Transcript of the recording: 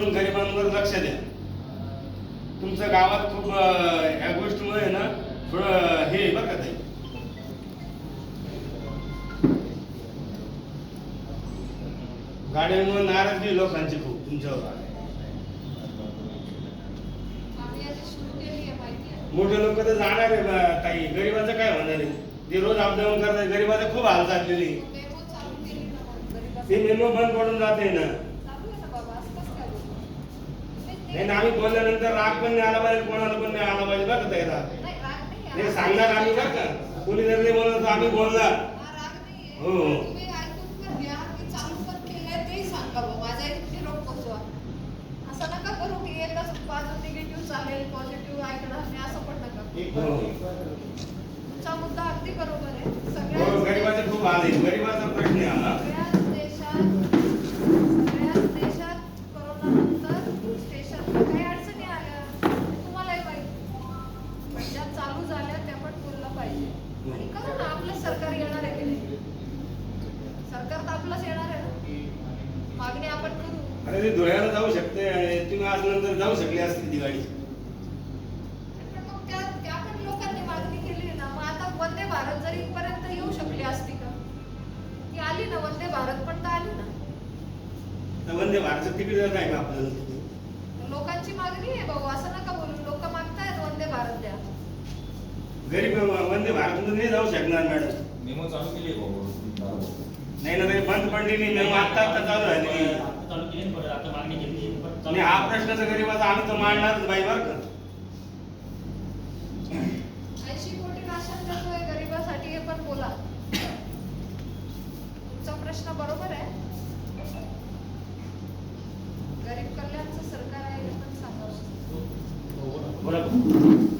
करून गरिबांवर लक्ष द्या. तुमच्या गावात खूप ह्या गोष्टीमुळे ना थोडं हे बरं का ताई. गाड्यांमुळे नाराजगी लोकांची खूप तुमच्यावर. मोठे लोक तर जाणार आहे ताई. गरिबाचं काय होणार आहे? ते रोज अपडाऊन करतात. गरिबाचं खूप हाल चाललेली. ते मेमो बंद पडून जाते ना. नाही ना आम्ही बोलल्यानंतर राग पण नाही आला पाहिजे कोणाला पण नाही आला पाहिजे बरं राग नाही, आहे. सांगणार आम्ही बरं का? कोणी जर नाही बोललं तर आम्ही बोलणार. हा राग नाहीये. हो, हो. तुम्ही ऐकून पण घ्या की आणि करू ना आपलं सरकार येणार आहे की नाही? सरकार तर आपलंच येणार आहे ना? मागणी आपण करू. अरे ते धुळ्याला जाऊ शकते आणि तुम्ही आज नंतर जाऊ शकली असती पण मग त्या त्या पण लोकांनी मागणी केली आहे ना मग आता वंदे भारत जर इथपर्यंत येऊ शकली असती का? ती आली ना वंदे भारत पण तर आली ना. तर वंदे भारतचं तिकीट जर नाही का आपल्याला लोकांची मागणी आहे भाऊ असं नका बोलू. लोक मागतायत वंदे भारत द्या. गरीब वंदे भारतमध्ये नाही जाऊ शकणार मॅडम. मेमो चालू केली आहे भाऊ नाही ना ते बंद पडली नाही. मेमो आता आता चालू झाली. आता चालू केली ना परत, आता मागणी केली पण चालू- आणि हा प्रश्न तर गरीबाचा आम्ही तर मांडणारच बाई बरं का. ऐंशी कोटी गरिबासाठी हे पण बोला. तुमचा प्रश्न बरोबर आहे. गरीब कल्याणचं सरकार आहे हे पण सांगावं हो, बरोबर.